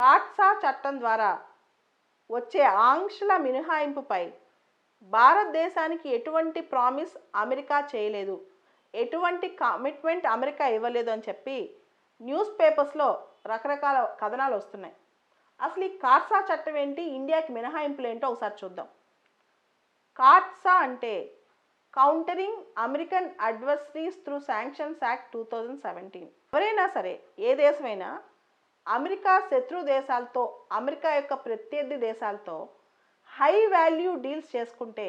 CAATSA చట్టం ద్వారా వచ్చే ఆంక్షల మినహాయింపుపై భారతదేశానికి ఎటువంటి ప్రామిస్ అమెరికా చేయలేదు. ఎటువంటి కమిట్మెంట్ అమెరికా ఇవ్వలేదు అని చెప్పి న్యూస్ పేపర్స్లో రకరకాల కథనాలు వస్తున్నాయి. అసలు ఈ కాట్సా చట్టం ఏంటి? ఇండియాకి మినహాయింపులు ఏంటో ఒకసారి చూద్దాం. కాట్సా అంటే countering American adversaries through sanctions act two thousand seventeen. ఎవరైనా సరే ఏ దేశమైనా అమెరికా శత్రు దేశాలతో అమెరికా యొక్క ప్రత్యర్థి దేశాలతో హై వాల్యూ డీల్స్ చేసుకుంటే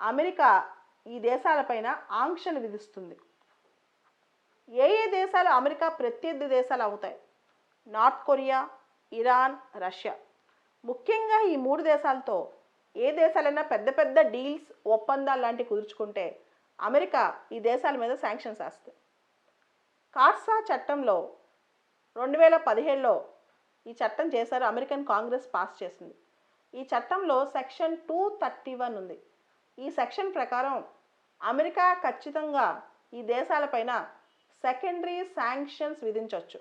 అమెరికా ఈ దేశాలపైన ఆంక్షలు విధిస్తుంది. ఏ ఏ దేశాలు అమెరికా ప్రత్యర్థి దేశాలు అవుతాయి? North Korea Iran Russia. ముఖ్యంగా ఈ మూడు దేశాలతో ఏ దేశాలైనా పెద్ద పెద్ద డీల్స్ ఒప్పందాలు లాంటివి కుదుర్చుకుంటే అమెరికా ఈ దేశాల మీద శాంక్షన్స్ వేస్తుంది కార్సా చట్టంలో రెండు వేల పదిహేడులో ఈ చట్టం చేశారు అమెరికన్ కాంగ్రెస్ పాస్ చేసింది. ఈ చట్టంలో సెక్షన్ టూ థర్టీ వన్ ఉంది. ఈ సెక్షన్ ప్రకారం అమెరికా ఖచ్చితంగా ఈ దేశాలపైన సెకండరీ శాంక్షన్స్ విధించవచ్చు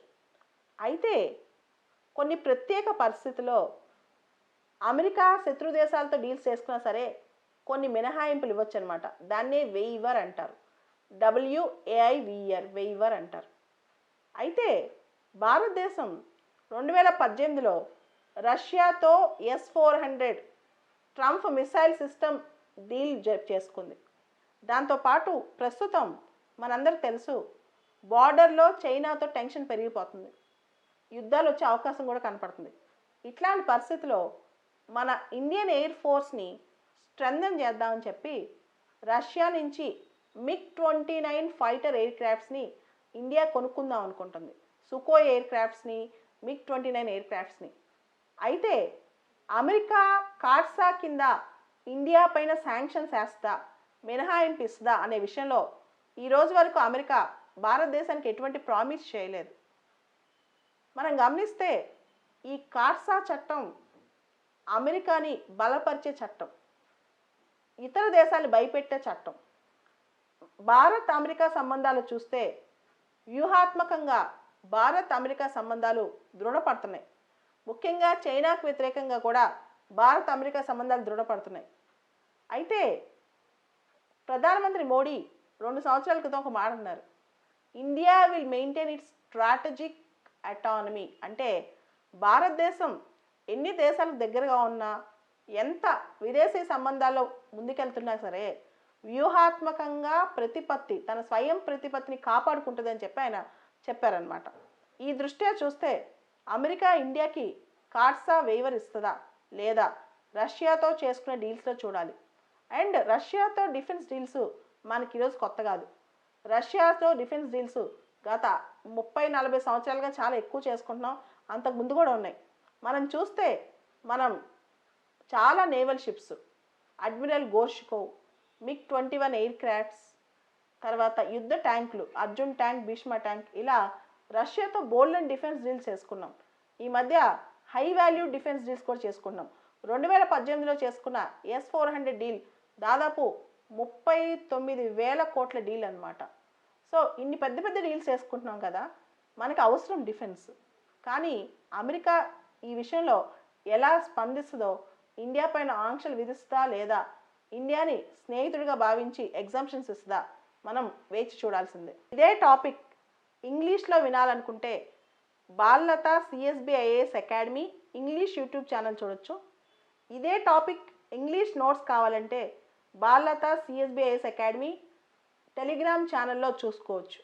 అయితే కొన్ని ప్రత్యేక పరిస్థితుల్లో అమెరికా శత్రు దేశాలతో డీల్స్ చేసుకున్నా సరే కొన్ని మినహాయింపులు ఇవ్వచ్చు అనమాట దాన్నే వెయివర్ అంటారు. డబ్ల్యూఏఐవిఆర్ వెయివర్ అంటారు. అయితే భారతదేశం రెండు వేల పద్దెనిమిదిలో రష్యాతో S four hundred Triumf missile system deal చేసుకుంది. దాంతోపాటు ప్రస్తుతం మనందరికి తెలుసు బార్డర్లో చైనాతో టెన్షన్ పెరిగిపోతుంది. యుద్ధాలు వచ్చే అవకాశం కూడా కనపడుతుంది. ఇట్లాంటి పరిస్థితిలో మన ఇండియన్ ఎయిర్ ఫోర్స్ని స్ట్రెంథన్ చేద్దామని చెప్పి రష్యా నుంచి MiG twenty nine fighter air క్రాఫ్ట్స్ని ఇండియా కొనుక్కుందాం అనుకుంటుంది. సుకోయ్ ఎయిర్ క్రాఫ్ట్స్ని మిగ్ ట్వంటీ నైన్ ఎయిర్ క్రాఫ్ట్స్ని అయితే అమెరికా కార్సా కింద ఇండియా పైన శాంక్షన్స్ వేస్తా మినహాయింపు ఇస్తుందా అనే విషయంలో ఈ రోజు వరకు అమెరికా భారతదేశానికి ఎటువంటి ప్రామిస్ చేయలేదు. మనం గమనిస్తే ఈ కార్సా చట్టం అమెరికాని బలపరిచే చట్టం ఇతర దేశాలు భయపెట్టే చట్టం. భారత్ అమెరికా సంబంధాలు చూస్తే వ్యూహాత్మకంగా భారత్ అమెరికా సంబంధాలు దృఢపడుతున్నాయి. ముఖ్యంగా చైనాకు వ్యతిరేకంగా కూడా భారత్ అమెరికా సంబంధాలు దృఢపడుతున్నాయి. అయితే ప్రధానమంత్రి మోడీ రెండు సంవత్సరాల క్రితం ఒక మాట అన్నారు. India will maintain its strategic autonomy అంటే భారతదేశం ఎన్ని దేశాలకు దగ్గరగా ఉన్నా ఎంత విదేశీ సంబంధాల్లో ముందుకెళ్తున్నా సరే వ్యూహాత్మకంగా ప్రతిపత్తి తన స్వయం ప్రతిపత్తిని కాపాడుకుంటుందని చెప్పి ఆయన చెప్పారనమాట ఈ దృష్ట్యా చూస్తే అమెరికా ఇండియాకి కార్సా వేవర్ ఇస్తుందా? లేదా? రష్యాతో చేసుకునే డీల్స్లో చూడాలి. అండ్ రష్యాతో డిఫెన్స్ డీల్స్ మనకి ఈరోజు కొత్త కాదు. రష్యాతో డిఫెన్స్ డీల్స్ గత ముప్పై నలభై సంవత్సరాలుగా చాలా ఎక్కువ చేసుకుంటున్నాం. అంతకు ముందు కూడా ఉన్నాయి. మనం చూస్తే మనం చాలా naval ships admiral Gorshkov MiG twenty one aircrafts తర్వాత యుద్ధ ట్యాంకులు అర్జున్ ట్యాంక్ భీష్మ ట్యాంక్ ఇలా రష్యాతో బోల్డ్ అండ్ డిఫెన్స్ డీల్స్ చేసుకున్నాం. ఈ మధ్య హై వాల్యూ డిఫెన్స్ డీల్స్ కూడా చేసుకున్నాం. రెండు వేల పద్దెనిమిదిలో చేసుకున్న ఎస్ ఫోర్ హండ్రెడ్ డీల్ దాదాపు ముప్పై తొమ్మిది వేల కోట్ల డీల్ అన్నమాట. సో ఇన్ని పెద్ద పెద్ద డీల్స్ చేసుకుంటున్నాం కదా మనకు అవసరం డిఫెన్స్. కానీ అమెరికా ఈ విషయంలో ఎలా స్పందిస్తుందో ఇండియా పైన ఆంక్షలు విధిస్తుందా లేదా ఇండియాని స్నేహితుడిగా భావించి ఎగ్జామ్షన్స్ ఇస్తుందా మనం వేచి చూడాల్సిందే. ఇదే టాపిక్ ఇంగ్లీష్లో వినాలనుకుంటే Balalatha CSB IAS academy English YouTube channel చూడొచ్చు. ఇదే టాపిక్ ఇంగ్లీష్ నోట్స్ కావాలంటే Balalatha CSB IAS academy Telegram ఛానల్లో చూసుకోవచ్చు.